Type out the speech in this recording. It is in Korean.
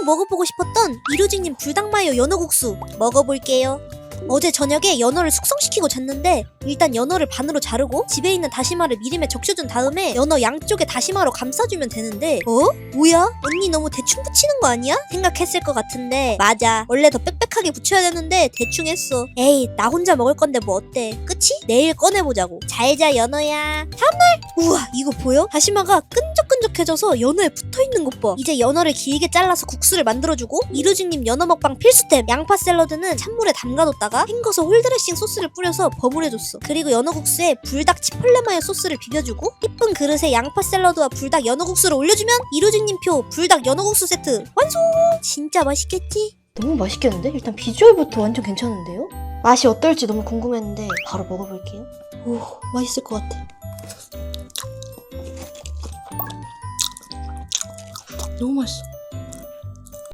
꼭 먹어보고 싶었던 이루직님 불닭마요 연어국수 먹어볼게요. 어제 저녁에 연어를 숙성시키고 잤는데 일단 연어를 반으로 자르고 집에 있는 다시마를 미림에 적셔준 다음에 연어 양쪽에 다시마로 감싸주면 되는데 어? 뭐야? 언니 너무 대충 붙이는 거 아니야? 생각했을 것 같은데 맞아 원래 더 빽빽하게 붙여야 되는데 대충 했어 에이 나 혼자 먹을 건데 뭐 어때 그치? 내일 꺼내보자고 잘 자 연어야 다음날 우와 이거 보여? 다시마가 끈적끈적해져서 연어에 붙어있는 것 봐 이제 연어를 길게 잘라서 국수를 만들어주고 이루직님 연어 먹방 필수템 양파 샐러드는 찬물에 담가뒀다가 헹궈서 홀드레싱 소스를 뿌려서 버무려줬어 그리고 연어 국수에 불닭 치폴레 마요 소스를 비벼주고 이쁜 그릇에 양파 샐러드와 불닭 연어 국수를 올려주면 이루직님 표 불닭 연어 국수 세트 완성 진짜 맛있겠지? 너무 맛있겠는데? 일단 비주얼부터 완전 괜찮은데요? 맛이 어떨지 너무 궁금했는데 바로 먹어볼게요. 오, 맛있을 것 같아. 너무 맛있어.